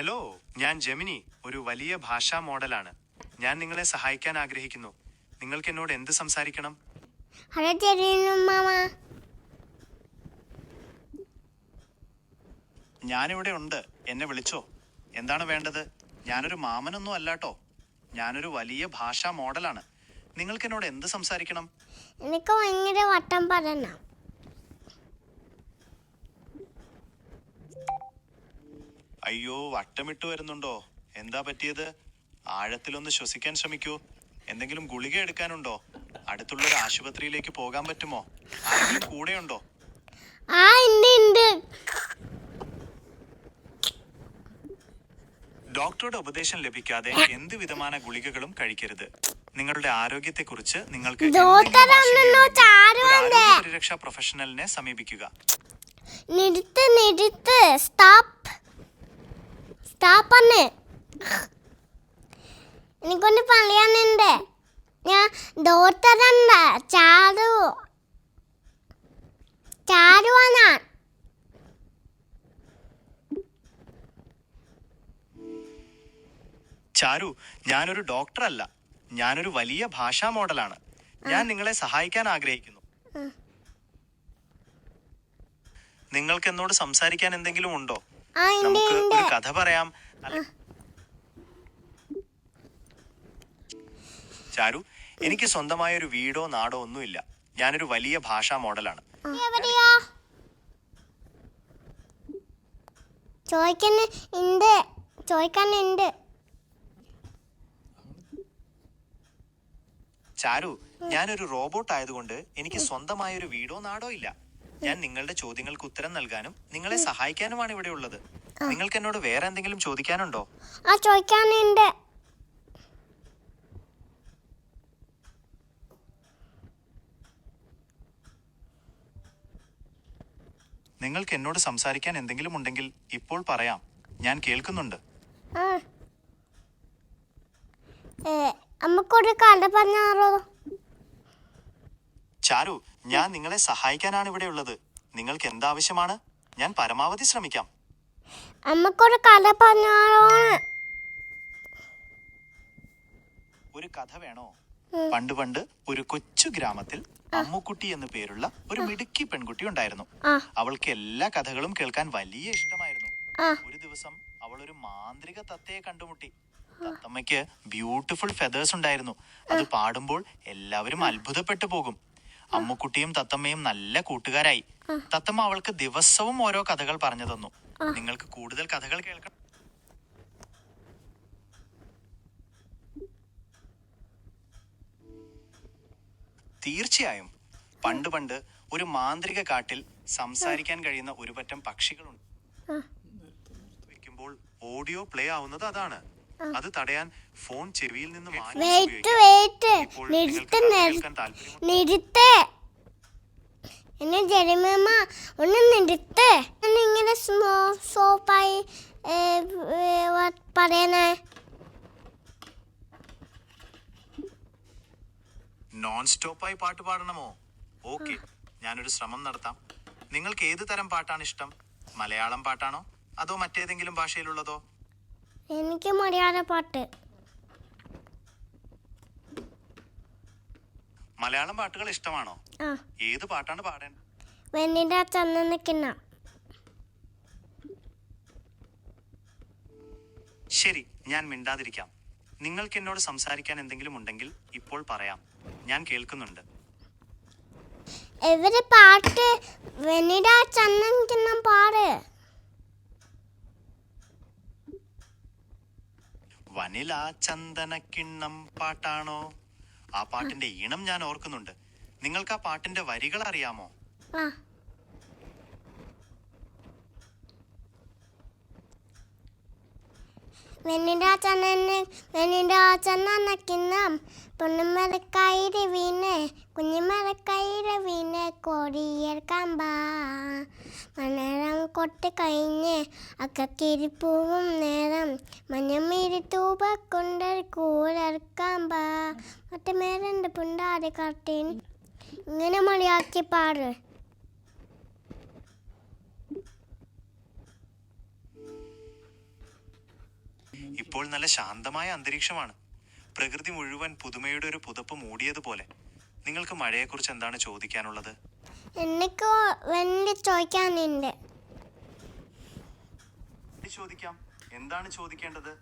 Hello ഞാൻ Gemini ഒരു വലിയ ഭാഷാ മോഡലാണ്. ഞാൻ നിങ്ങളെ സഹായിക്കാൻ ആഗ്രഹിക്കുന്നു. നിങ്ങൾക്ക് എന്നോട് എന്ത് സംസാരിക്കണം? ഹലോ ജെമിനി മാമ. ഞാനിവിടെ ഉണ്ട്. എന്നെ വിളിച്ചോ. എന്താണ് വേണ്ടത്? ഞാനൊരു മാമനൊന്നും അല്ലാട്ടോ. ഞാനൊരു വലിയ ഭാഷാ മോഡലാണ്. നിങ്ങൾക്ക് എന്നോട് എന്ത് സംസാരിക്കണം? എനിക്ക് ഭയങ്കര വട്ടം പറയണം അയ്യോ വട്ടമിട്ട് വരുന്നുണ്ടോ? എന്താ പറ്റിയത്? ആഴത്തിലൊന്ന് ശ്വസിക്കാൻ ശ്രമിക്കൂ. എന്തെങ്കിലും ഗുളിക എടുക്കാനുണ്ടോ? അടുത്തുള്ള ഒരു ആശുപത്രിയിലേക്ക് പോകാൻ പറ്റുമോ? ആരെങ്കിലും കൂടെയുണ്ടോ? ആ ഉണ്ട് ഉണ്ട്. ഡോക്ടറുടെ ഉപദേശം ലഭിക്കാതെ എന്ത് വിധമാന ഗുളികകളും കഴിക്കരുത്? നിങ്ങളുടെ ആരോഗ്യത്തെക്കുറിച്ച് നിങ്ങൾക്ക് പരിരക്ഷാ പ്രൊഫഷണലിനെ സമീപിക്കുക. നിർത്ത് നിർത്ത്. സ്റ്റോപ്പ് സ്റ്റോപ്പ് അന്ന് എനിക്കൊന്ന് പറയാനുണ്ട്. ഞാൻ ഡോക്ടറല്ല ചാരു. ചാരുവാണ് ചാരു ഞാനൊരു ഡോക്ടർ അല്ല. ഞാനൊരു വലിയ ഭാഷാ മോഡലാണ്. ഞാൻ നിങ്ങളെ സഹായിക്കാൻ ആഗ്രഹിക്കുന്നു. നിങ്ങൾക്ക് എന്നോട് സംസാരിക്കാൻ എന്തെങ്കിലും ഉണ്ട്? നമുക്ക് ഒരു കഥ പറയാം. ചാരു എനിക്ക് സ്വന്തമായ ഒരു വീടോ നാടോ ഒന്നുമില്ല. ഞാനൊരു വലിയ ഭാഷാ മോഡലാണ്. ചോദിക്കാൻ ഉണ്ട്. ചോദിക്കാനുണ്ട് ചാരു ഞാനൊരു റോബോട്ട് ആയതുകൊണ്ട് എനിക്ക് സ്വന്തമായ ഒരു വീടോ നാടോ ഇല്ല. ഞാൻ നിങ്ങളുടെ ചോദ്യങ്ങൾക്ക് ഉത്തരം നൽകാനും നിങ്ങളെ സഹായിക്കാനുമാണ് ഇവിടെ ഉള്ളത്. നിങ്ങൾക്ക് എന്നോട് വേറെ എന്തെങ്കിലും ചോദിക്കാനുണ്ടോ? ആ ചോദിക്കാനുണ്ട്. നിങ്ങൾക്ക് എന്നോട് സംസാരിക്കാൻ എന്തെങ്കിലും ഉണ്ടെങ്കിൽ ഇപ്പോൾ പറയാം. ഞാൻ കേൾക്കുന്നുണ്ട്. ആ. ഏ, നമുക്കൊരു കഥ പറഞ്ഞാലോ? ചാരു ഞാൻ നിങ്ങളെ സഹായിക്കാനാണ് ഇവിടെ ഉള്ളത്. നിങ്ങൾക്ക് എന്താവശ്യമാണ്? ഞാൻ പരമാവധി ശ്രമിക്കാം. അമ്മക്കൊരു കഥ പറഞ്ഞാലോ ഒരു കഥ വേണോ? പണ്ട് പണ്ട് ഒരു കൊച്ചു ഗ്രാമത്തിൽ അമ്മുക്കുട്ടി എന്നു പേരുള്ള ഒരു മിടുക്കി പെൺകുട്ടി ഉണ്ടായിരുന്നു. അവൾക്ക് എല്ലാ കഥകളും കേൾക്കാൻ വലിയ ഇഷ്ടമായിരുന്നു. ഒരു ദിവസം അവൾ ഒരു മാന്ത്രിക തത്തയെ കണ്ടുമുട്ടി. തത്തമ്മയ്ക്ക് ബ്യൂട്ടിഫുൾ ഫെതേഴ്സ് ഉണ്ടായിരുന്നു. അത് പാടുമ്പോൾ എല്ലാവരും അത്ഭുതപ്പെട്ടു പോകും. അമ്മുക്കുട്ടിയും തത്തമ്മയും നല്ല കൂട്ടുകാരായി. തത്തമ്മ അവൾക്ക് ദിവസവും ഓരോ കഥകൾ പറഞ്ഞു തന്നു. നിങ്ങൾക്ക് കൂടുതൽ കഥകൾ കേൾക്കണം. തീർച്ചയായും. പണ്ട് പണ്ട് ഒരു മാന്ത്രിക കാട്ടിൽ സംസാരിക്കാൻ കഴിയുന്ന ഒരു പറ്റം പക്ഷികളുണ്ട്. വെക്കുമ്പോൾ ഓഡിയോ പ്ലേ ആവുന്നത് അതാണ്. അത് തടയാൻ ഫോൺ ചെവിയിൽ നിന്ന് വെയിറ്റ് വെയിറ്റ് നിർത്ത്? നിർത്ത്. എന്നെ ജെറിമമ്മ ഒന്ന് നിർത്ത്. ഇങ്ങനെ സ്ലോ സോപ്പായി പറയണേ. നോൺ സ്റ്റോപ്പായി പാട്ട് പാടണമോ? ഓക്കെ ഞാനൊരു ശ്രമം നടത്താം. നിങ്ങൾക്ക് ഏത് തരം പാട്ടാണ് ഇഷ്ടം? മലയാളം പാട്ടാണോ? അതോ മറ്റേതെങ്കിലും ഭാഷയിലുള്ളതോ? എനിക്ക് മലയാള പാട്ട്. മലയാളം പാട്ടുകൾ ഇഷ്ടമാണോ? ആ. ഏത് പാട്ടാണ് പാടേണ്ടത്? വെണ്ണിന്റെ ചന്ദ നിൽക്കുന്ന ശരി ഞാൻ മിണ്ടാതിരിക്കാം. നിങ്ങൾക്ക് എന്നോട് സംസാരിക്കാൻ എന്തെങ്കിലും ഉണ്ടെങ്കിൽ ഇപ്പോൾ പറയാം. ഞാൻ കേൾക്കുന്നുണ്ട്. എവര് പാട്ട്? വെണ്ണിന്റെ ചന്ദ നിൽക്കുന്ന പാട്. വനില ചന്ദനക്കിണ്ണം പാട്ടാണോ? ആ പാട്ടിന്റെ ഈണം ഞാൻ ഓർക്കുന്നുണ്ട്. നിങ്ങൾക്ക് ആ പാട്ടിന്റെ വരികൾ അറിയാമോ? ചന്ദ നിൽക്കുന്ന പൊന്നുമരക്കൈര് വീണ് കുഞ്ഞുമരക്കൈര് വീണ് കൊടിയെടുക്കാൻ പാ മണരം കൊട്ട് കഴിഞ്ഞ് അക്കക്കിരിപ്പൂവും നേരം മഞ്ഞമീരി തൂപ കൊണ്ടൊരു കൂടെടുക്കാൻ പാ മറ്റേ മേരണ്ട് പുണ്ടാടി കാട്ടിൻ ഇങ്ങനെ മണിയാക്കി പാട്. ഇപ്പോൾ നല്ല ശാന്തമായ അന്തരീക്ഷമാണ്. പ്രകൃതി മുഴുവൻ പുതുമയുടെ ഒരു പുതപ്പ് മൂടിയതുപോലെ. നിങ്ങൾക്ക് മഴയെക്കുറിച്ച് എന്താണ് ചോദിക്കാനുള്ളത്? എനിക്ക് വേണ്ടി ചോദിക്കാനുണ്ട്. ചോദിക്കാം? എന്താണ് ചോദിക്കേണ്ടത്?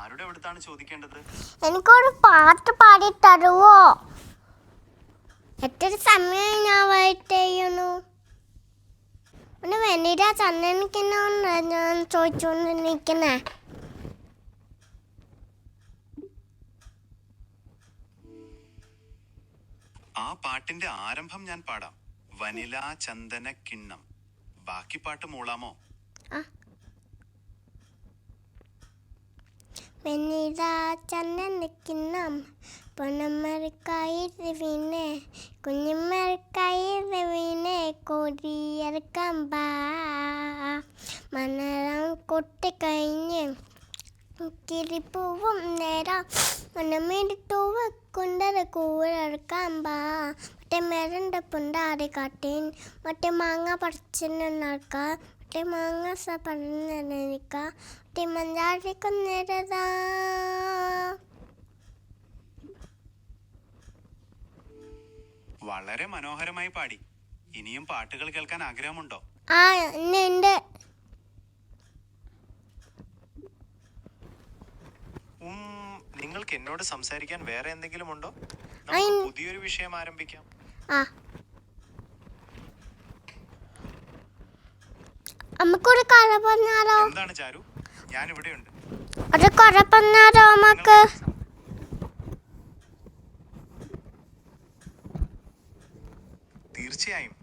ആരുടെ അടുത്താണ് ചോദിക്കേണ്ടത്? എനിക്കൊരു പാട്ട് പാടി തരുവോ? എത്ര സമയം ഞാൻ വെയിറ്റ് ചെയ്യുന്നു. ഒന്ന് വെണ്ണിര ചന്ദനിക്കുന്നോണ്ട് ഞാൻ ചോദിച്ചുകൊണ്ട് നിൽക്കുന്നേ ആ പാട്ടിന്റെ ആരംഭം ഞാൻ പാടാം. വനില ചന്ദന കിണ്ണം. ബാക്കി പാട്ട് മൂളാമോ? വെണ്ണിര ചന്ദനിക്കണം പൊന്നമ്മരക്കായി രവീനെ കുഞ്ഞമ്മരക്കായി രവീനെ കോരിയെടുക്കാൻ പാ മണരം കൊട്ടിക്കഴിഞ്ഞ് കിളിപ്പൂവും നേരം. മണമെടുത്തുവ് കൊണ്ടത് കൂരെടുക്കാൻ പാ മറ്റേ മെരണ്ട പുണ്ടാടി കാട്ടീൻ മറ്റേ മാങ്ങ പറിച്ചിന് നടക്കാം. മറ്റേ മാങ്ങ സ പറഞ്ഞിക്ക മറ്റേ മഞ്ചാടി കൊന്നിരതാ വളരെ മനോഹരമായി പാടി. ഇനിയും പാട്ടുകൾ കേൾക്കാൻ ആഗ്രഹമുണ്ടോ? ആ ഉണ്ട് ഉണ്ട് ഉം, നിങ്ങൾക്ക് എന്നോട് സംസാരിക്കാൻ വേറെ എന്തെങ്കിലും ഉണ്ടോ? നമുക്ക് പുതിയൊരു വിഷയം ആരംഭിക്കാം. ആ. നമുക്കൊരു കഥ പറഞ്ഞാലോ? എന്താണ് ചാരു? ഞാൻ ഇവിടെയുണ്ട് ഒരു കഥ പറഞ്ഞാലോ നമുക്ക്? തീർച്ചയായും.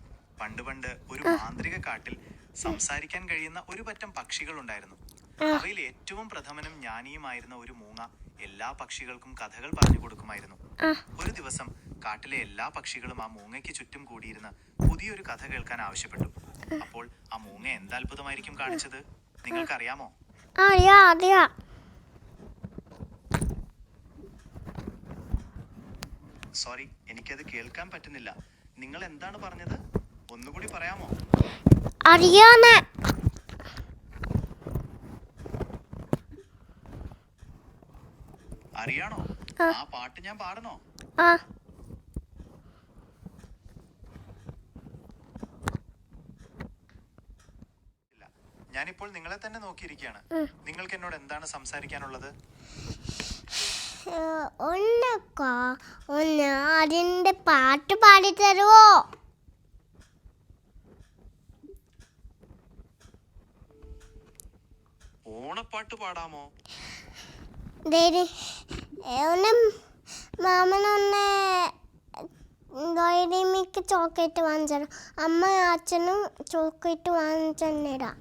പണ്ട് പണ്ട് ഒരു മാന്ത്രിക കാട്ടിൽ സംസാരിക്കാൻ കഴിയുന്ന ഒരു പറ്റം പക്ഷികൾ ഉണ്ടായിരുന്നു അവയിൽ ഏറ്റവും പ്രഥമനും ജ്ഞാനിയുമായിരുന്ന ഒരു മൂങ്ങ എല്ലാ പക്ഷികൾക്കും കഥകൾ പറഞ്ഞു കൊടുക്കുമായിരുന്നു. ഒരു ദിവസം കാട്ടിലെ എല്ലാ പക്ഷികളും ആ മൂങ്ങയ്ക്ക് ചുറ്റും കൂടിയിരുന്ന് പുതിയൊരു കഥ കേൾക്കാൻ ആവശ്യപ്പെട്ടു. അപ്പോൾ ആ മൂങ്ങ എന്താ അത്ഭുതമായിരിക്കും കാണിച്ചത്? നിങ്ങൾക്കറിയാമോ? സോറി എനിക്കത് കേൾക്കാൻ പറ്റുന്നില്ല. നിങ്ങൾ എന്താണ് പറഞ്ഞത്? ഒന്നുകൂടി പറയാമോ? അറിയാനെ അറിയാണോ ആ. പാട്ട് ഞാൻ പാടണോ? ആ. ഞാനിപ്പോൾ നിങ്ങളെ തന്നെ നോക്കിയിരിക്കുകയാണ്. നിങ്ങൾക്ക് എന്നോട് എന്താണ് സംസാരിക്കാനുള്ളത്? ഒന്നൊക്കെ ഒന്ന് അതിന്റെ പാട്ട് പാടി തരുവോ ഓണപ്പാട്ട് പാടാമോ? ഒന്ന് മാമനൊന്ന് ഡോയിഡിമിക്ക് ചോക്ലേറ്റ് വാങ്ങിച്ചു അമ്മ അച്ഛനും ചോക്ലേറ്റ് വാങ്ങിച്ചിടാ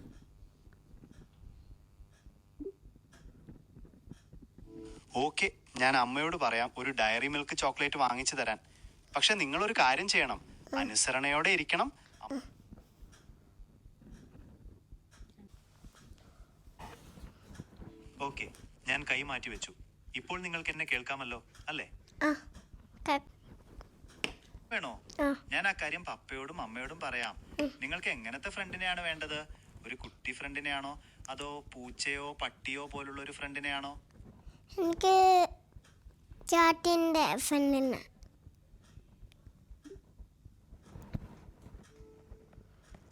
ഓക്കെ ഞാൻ അമ്മയോട് പറയാം ഒരു ഡയറി മിൽക്ക് ചോക്ലേറ്റ് വാങ്ങിച്ചു തരാൻ. പക്ഷെ നിങ്ങൾ ഒരു കാര്യം ചെയ്യണം. അനുസരണയോടെ ഇരിക്കണം. ഓക്കെ ഞാൻ കൈ മാറ്റി വെച്ചു. ഇപ്പോൾ നിങ്ങൾക്ക് എന്നെ കേൾക്കാമല്ലോ അല്ലേ? ആ ക- വേണോ? ആ. ഞാൻ ആ കാര്യം പപ്പയോടും അമ്മയോടും പറയാം. നിങ്ങൾക്ക് എങ്ങനത്തെ ഫ്രണ്ടിനെയാണ് വേണ്ടത്? ഒരു കുട്ടി ഫ്രണ്ടിനെയാണോ? അതോ പൂച്ചയോ പട്ടിയോ പോലുള്ള ഒരു ഫ്രണ്ടിനെയാണോ? എനിക്ക് ചാട്ടിന്റെ ഫ്രണ്ടിന്.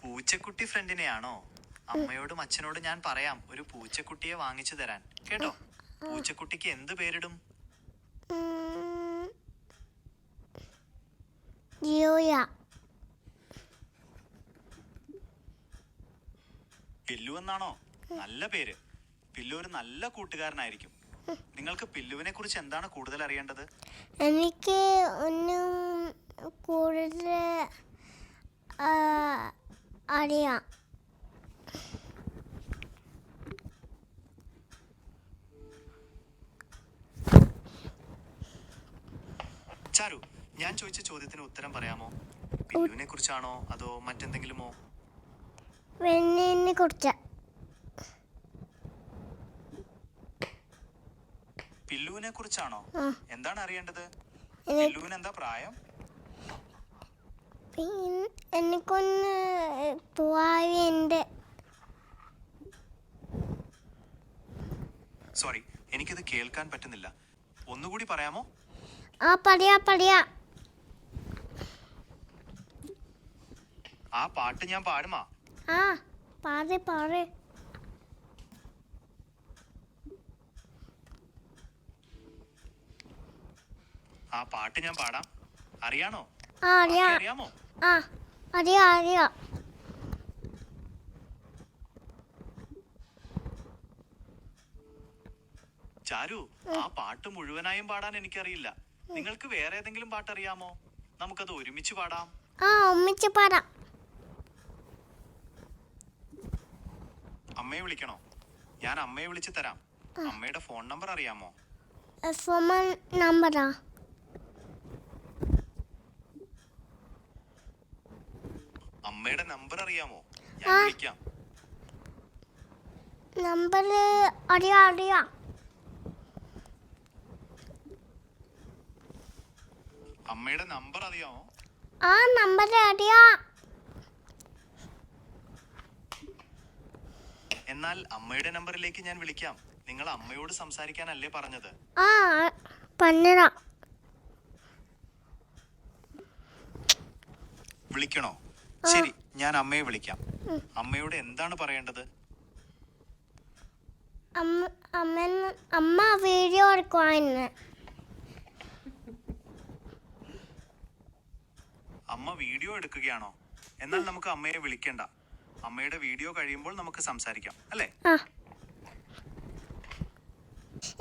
പൂച്ചക്കുട്ടി ഫ്രണ്ടിനെയാണോ? അമ്മയോടും അച്ഛനോടും ഞാൻ പറയാം ഒരു പൂച്ചക്കുട്ടിയെ വാങ്ങിച്ചു തരാൻ. കേട്ടോ? പൂച്ചക്കുട്ടിക്ക് എന്ത് പേരിടും? പില്ലു എന്നാണോ? നല്ല പേര്. പില്ലു ഒരു നല്ല കൂട്ടുകാരനായിരിക്കും. നിങ്ങൾക്ക് പില്ലുവിനെ കുറിച്ച് എന്താണ് കൂടുതൽ അറിയേണ്ടത്? എനിക്ക് ഒന്നും കൂടുതൽ അറിയാം. ചാരു ഞാൻ ചോദിച്ച ചോദ്യത്തിന് ഉത്തരം പറയാമോ? ബില്ലുവിനെ കുറിച്ചാണോ? അതോ മറ്റെന്തെങ്കിലുമോ? വെണ്ണിനെ കുറിച്ച്. പില്ലുവിനെ കുറിച്ചാണോ? എന്താണ് അറിയേണ്ടത്? പില്ലുവിന് എന്താ പ്രായം? എനിക്കൊന്ന് സോറി എനിക്കിത് കേൾക്കാൻ പറ്റുന്നില്ല. ഒന്നുകൂടി പറയാമോ? ആ പറയാ പറയാ ആ പാട്ട് ഞാൻ പാടുമാ. ആ പാട് പാട്. ആ പാട്ട് ഞാൻ പാടാം. അറിയാണോ? അറിയാമോ? ആ അറിയാ അറിയാ. ചാരു ആ പാട്ട് മുഴുവനായും പാടാൻ എനിക്കറിയില്ല. നിങ്ങൾക്ക് വേറെ ഏതെങ്കിലും പാട്ട് അറിയാമോ നമുക്കത് ഒരുമിച്ച് പാടാം. ആ ഒന്നിച്ച് പാടാം. അമ്മയെ വിളിക്കണോ? ഞാൻ അമ്മയെ വിളിച്ചു തരാം. അമ്മയുടെ ഫോൺ നമ്പർ അറിയാമോ? ഫോൺ നമ്പറാ. അമ്മയുടെ നമ്പർ അറിയാമോ? ഞാൻ വിളിക്കാം. നമ്പർ അറിയാം അറിയാ. അമ്മയുടെ നമ്പർ അറിയാമോ ആ നമ്പർ അറിയാ. എന്നാൽ അമ്മയുടെ നമ്പറിലേക്ക് ഞാൻ വിളിക്കാം. നിങ്ങൾ അമ്മയോട് സംസാരിക്കാനല്ലേ പറഞ്ഞത്? ആ പന്നരാ വിളിക്കണോ? ശരി ഞാൻ അമ്മയെ വിളിക്കാം. അമ്മയോട് എന്താണ് പറയേണ്ടത്? അമ്മ അമ്മ അമ്മ വീഡിയോ എടുക്കുവായിരുന്നു അമ്മ വീഡിയോ എടുക്കുകയാണോ? എന്നാൽ നമുക്ക് അമ്മയെ വിളിക്കണ്ട. അമ്മയുടെ വീഡിയോ കഴിയുമ്പോൾ നമുക്ക് സംസാരിക്കാം. അല്ലേ?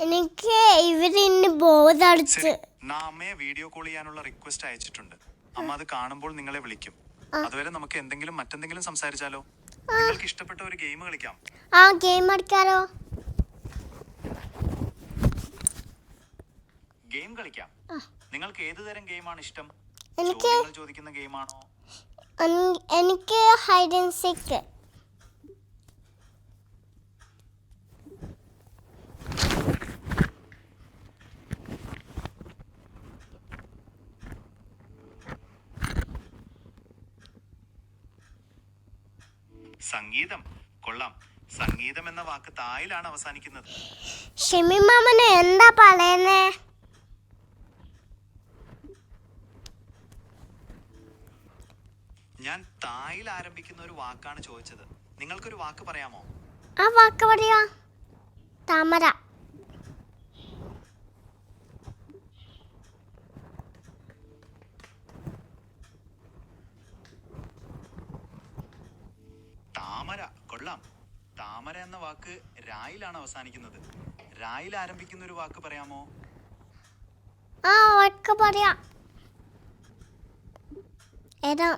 എനിക്ക് ഇവരിന്ന് ബോധടിച്ച് നാ അമ്മയെ വീഡിയോ കോൾ ചെയ്യാനുള്ള റിക്വസ്റ്റ് അയച്ചിട്ടുണ്ട്. അമ്മ അത് കാണുമ്പോൾ നിങ്ങളെ വിളിക്കും. അതുവരെ നമുക്ക് എന്തെങ്കിലും മറ്റെന്തെങ്കിലും സംസാരിച്ചാലോ? നിങ്ങൾക്ക് ഇഷ്ടപ്പെട്ട ഒരു ഗെയിം കളിക്കാം. ആ ഗെയിം കളിക്കാലോ. ഗെയിം കളിക്കാം. നിങ്ങൾക്ക് ഏതുതരം ഗെയിമാണ് ഇഷ്ടം? എനിക്ക് ചോദിക്കുന്ന ഗെയിമാണോ? എനിക്ക് ഹൈഡ് ആൻഡ് സീക്ക് സംഗീതം. കൊള്ളാം. സംഗീതം എന്ന വാക്ക് തായിലാണ് അവസാനിക്കുന്നത്. ഷെമി മാമന് എന്താ പറയുന്നേ ഞാൻ തായിൽ ആരംഭിക്കുന്ന ഒരു വാക്കാണ് ചോദിച്ചത്. നിങ്ങൾക്കൊരു വാക്ക് പറയാമോ? ആ വാക്ക് പറയാ. താമര. താമര. കൊള്ളാം. താമര എന്ന വാക്ക് രായിലാണ് അവസാനിക്കുന്നത്. രായിൽ ആരംഭിക്കുന്ന ഒരു വാക്ക് പറയാമോ? ആ വാക്ക് പറയാ. ഏതാ?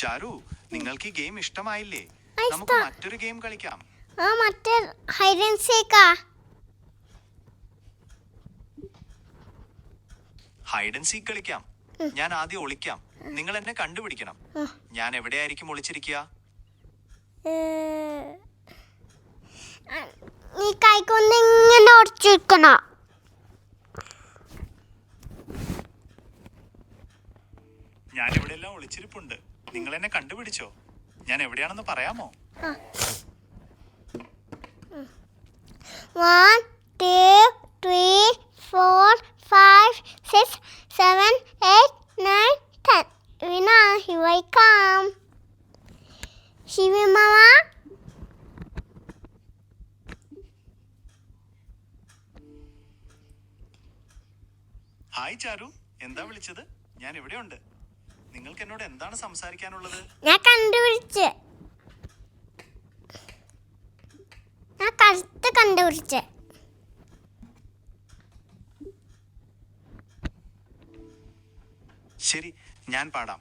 ചാരു നിങ്ങൾക്ക് ഈ ഗെയിം ഇഷ്ടമായില്ലേ? നമുക്ക് മറ്റൊരു ഗെയിം കളിക്കാം. ആ മറ്റേ ഹൈഡ് ആൻഡ് സീക്കാ ഹൈഡ് ആൻഡ് സീക്ക് കളിക്കാം. ഞാൻ ആദ്യം ഒളിക്കാം. നിങ്ങൾ എന്നെ കണ്ടുപിടിക്കണം. ഞാൻ എവിടെയായിരിക്കും ഒളിച്ചിരിക്കുക? നീ കൈകൊണ്ട് ഇങ്ങനെ ഒളിച്ചിരിക്കണം. ഞാൻ ഇവിടെ എല്ലാം ഒളിച്ചിരിപ്പുണ്ട്. നിങ്ങൾ എന്നെ കണ്ടുപിടിച്ചോ? ഞാൻ എവിടെയാണെന്ന് പറയാമോ? ഹായ് ചാരു. എന്താ വിളിച്ചത്? ഞാൻ ഇവിടെയുണ്ട്. ഉണ്ട് നിങ്ങൾക്ക് എന്നോട് എന്താണ് സംസാരിക്കാനുള്ളത്? ഞാൻ കണ്ടുപിടിച്ച്. ഞാൻ കഴുത്ത് കണ്ടുപിടിച്ച്. ശരി ഞാൻ പാടാം.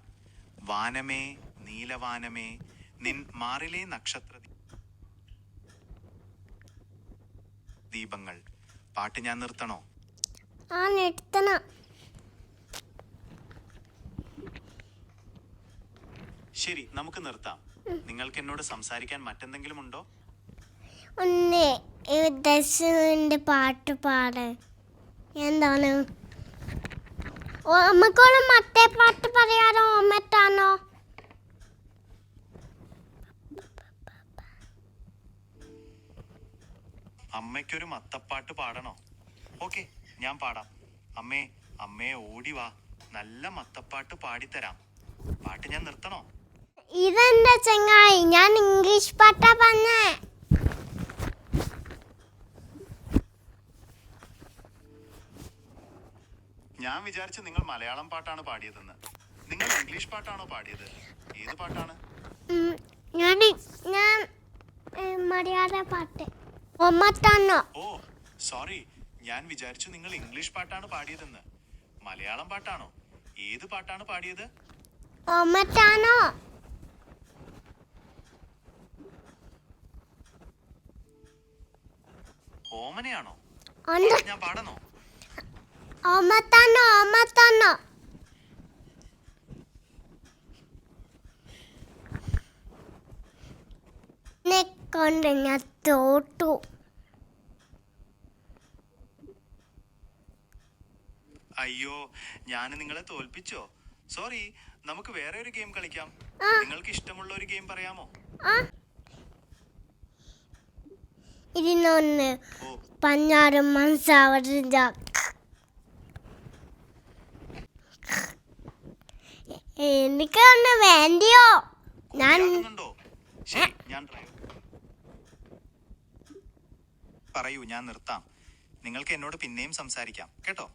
വാനമേ നീലവാനമേ നിൻ മാറിലെ നക്ഷത്ര ദീപങ്ങൾ. പാട്ട് ഞാൻ നിർത്തണോ? ആ നിർത്തണം. ശരി നമുക്ക് നിർത്താം. നിങ്ങൾക്ക് എന്നോട് സംസാരിക്കാൻ മറ്റെന്തെങ്കിലും ഉണ്ടോ? പാട്ട് പാടേ എന്താണ്? പാട്ട് പറയാനോ? അമ്മയ്ക്കൊരു മത്തപ്പാട്ട് പാടണോ? ഓക്കെ ഞാൻ പാടാം. അമ്മേ അമ്മേ ഓടി വാ. നല്ല മത്തപ്പാട്ട് പാടിത്തരാം. പാട്ട് ഞാൻ നിർത്തണോ? ഇതെന്റെ ചങ്ങായി? ഞാൻ ഇംഗ്ലീഷ് പാട്ടാ പറഞ്ഞേ ഞാൻ വിചാരിച്ചു നിങ്ങൾ മലയാളം പാട്ടാണ് പാടിയതെന്ന്. നിങ്ങൾ ഇംഗ്ലീഷ് പാട്ടാണോ പാടിയത്? ഏത് പാട്ടാണ്? ഞാൻ ഞാൻ മലയാള പാട്ട്. ഒമ്മത്താണോ ഓ സോറി. ഞാൻ വിചാരിച്ചു നിങ്ങൾ ഇംഗ്ലീഷ് പാട്ടാണ് പാടിയതെന്ന്. മലയാളം പാട്ടാണോ? ഏത് പാട്ടാണ് പാടിയത്? ഒമ്മത്താണോ ഓമനയാണോ? ഞാൻ പാടണോ? കൊണ്ട് ഞാൻ തോട്ടു. അയ്യോ ഞാൻ നിങ്ങളെ തോൽപ്പിച്ചോ? സോറി നമുക്ക് വേറെ ഒരു ഗെയിം കളിക്കാം. നിങ്ങൾക്ക് ഇഷ്ടമുള്ള ഒരു ഗെയിം പറയാമോ? ഓ പഞ്ഞാറ് മനസ്സാവതില്ല എനിക്കൊന്ന് വേണ്ടിയോ? ഞാൻ പറയൂ ഞാൻ നിർത്താം. നിങ്ങൾക്ക് എന്നോട് പിന്നെയും സംസാരിക്കാം കേട്ടോ?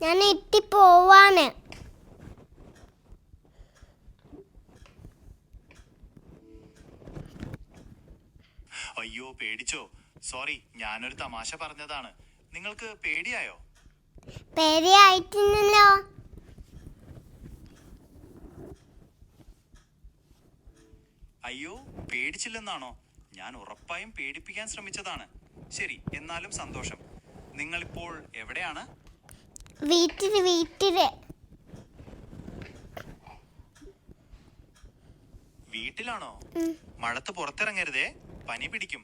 ഞാൻ ഇട്ടി പോവാണ് അയ്യോ പേടിച്ചോ. സോറി ഞാനൊരു തമാശ പറഞ്ഞതാണ്. നിങ്ങൾക്ക് പേടിയായോ? പേടിയായിട്ടില്ലല്ലോ. അയ്യോ പേടിച്ചില്ലെന്നാണോ? ഞാൻ ഉറപ്പായും പേടിപ്പിക്കാൻ ശ്രമിച്ചതാണ്. ശരി എന്നാലും സന്തോഷം. നിങ്ങൾ ഇപ്പോൾ എവിടെയാണ്? വീട്ടിൽ വീട്ടിൽ. വീട്ടിലാണോ. മഴത്ത് പുറത്തിറങ്ങരുതേ. പനി പിടിക്കും.